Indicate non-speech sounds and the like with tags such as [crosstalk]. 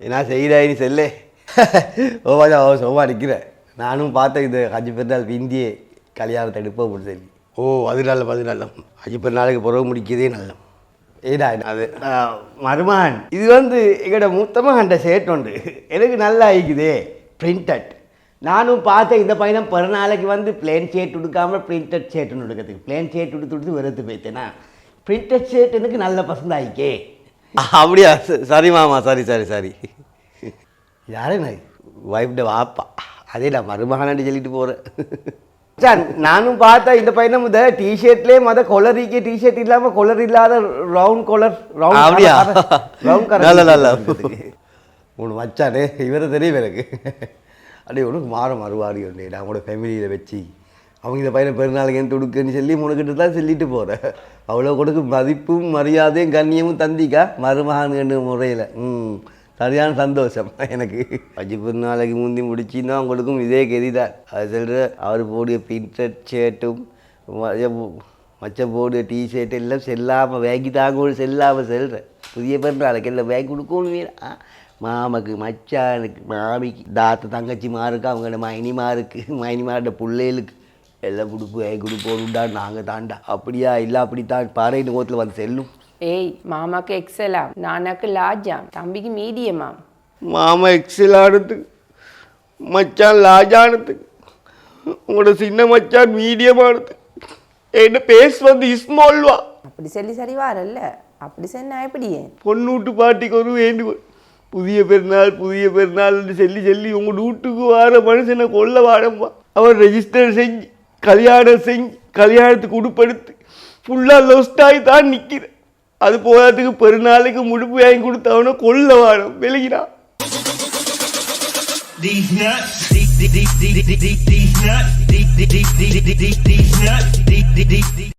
என்ன செய்கிறாய் நீ செல்லே. ஓவாஜா [laughs] ஓ சோமா நிற்கிறேன் நானும் பார்த்தேன் இது அஞ்சு பெருநாள் இந்திய கல்யாணத்தை எடுப்போம் சொல்லி. ஓ அது நல்ல அது நல்ல. அஞ்சு பெருநாளுக்கு பிறகு முடிக்கிறதே நல்ல ஏடா அது மருமான் இது வந்து எங்களோட மூத்தமாக ஷர்ட் உண்டு. எனக்கு நல்லா ஆயிக்குதே பிரிண்டட் நானும் பார்த்தேன் இந்த பையனும் பிறநாளைக்கு வந்து பிளேன் ஷர்ட் உடுக்காமல் பிரிண்டட் ஷர்ட் ஒன்று எடுக்கிறதுக்கு பிளேன் ஷர்ட் உடுத்து உடுத்து வெறுத்து போயிட்டேனா. பிரிண்டட் ஷர்ட் எனக்கு நல்ல பசங்க ஆயிக்கே அப்படியா? சாரி மாமா சாரி சாரி சாரி. யாரு நான் வைஃப்ட வாப்பா. அதே நான் மருமகனான்னு சொல்லிட்டு போகிறேன் சார் நானும் பார்த்தேன் இந்த பையனை முத டிஷர்ட்லேயே மொத கொலரிக்கு டிஷர்ட் இல்லாமல் கொலர் இல்லாத ரவுண்ட் கொலர் ரவுண்ட் அப்படியா? ரவுண்ட் நல்ல, நல்ல. உனக்கு வச்சானே இவரை தெரியும் எனக்கு. அப்படியே உனக்கு மாற மறுவாடி உண்டு. நான் உங்களோட ஃபேமிலியில் வச்சு அவங்க இந்த பையனை பெருநாளுக்கு ஏன் துடுக்குன்னு சொல்லி உனக்கிட்ட தான் சொல்லிட்டு போகிறேன் அவ்வளோ கொடுக்கு மதிப்பும் மரியாதையும் கண்ணியமும் தந்திக்கா? மருமகன் முறையில். ம். சரியான சந்தோஷம் எனக்கு. அஞ்சு பெருநாளைக்கு முந்தி முடிச்சின்னா அவங்களுக்கும் இதே கெதி தான் அது சொல்கிற அவர் போடிய பிரிண்டட் ஷர்ட்டும் மச்ச போடிய டிஷர்ட் எல்லாம் செல்லாமல் வாங்கி தாங்க செல்லாமல் செல்கிறேன் புதிய பெருநாளைக்கு எல்லாம் வாங்கி கொடுக்கணும் வீரா மாமக்கு மச்சானுக்கு மாமிக்கு தாத்த தங்கச்சி மாருக்கு அவங்களோட மைனிமா இருக்கு மைனிமாரோட பிள்ளைகளுக்கு. எல்லாம் கொடுப்பு ஏ கொடுப்போம்டா நாங்கள் தாண்டா. அப்படியா? இல்லை அப்படித்தான். பாறை நோத்தில் வந்து செல்லும். ஏய் மாமாக்கு எக்ஸலா நானாக்கு லாஜாம் தம்பிக்கு மீடியமாம் மாமா எக்ஸல் ஆனதுக்கு மச்சான் லாஜானதுக்கு உங்களோட சின்ன மச்சான் மீடியம் ஆனதுக்கு என்ன பேஸ் வந்து இஸ்மால்வா அப்படி சொல்லி சரி வாரல்ல. அப்படி சொன்னா எப்படியே பொண்ணூட்டு பாட்டிக்கு ஒரு வேண்டுகோள். புதிய பெருநாள் புதிய பெருநாள்னு சொல்லி சொல்லி உங்க வீட்டுக்கு வார மனுஷனை கொல்ல வாடம்மா அவர் ரெஜிஸ்டர் செஞ்சு கல்யாணம் செஞ்சு கல்யாணத்துக்கு உடுப்படுத்து ஃபுல்லாக லொஸ்டாகி தான் நிற்கிறேன் அது போகிறதுக்கு பெருநாளைக்கு முடுப்பு வாங்கி கொடுத்தவன கொல்ல வாடம் விலகினா These nuts, these, these, these, these, these, these nuts, these, these, these, these, these, these nuts, these, these, these, these.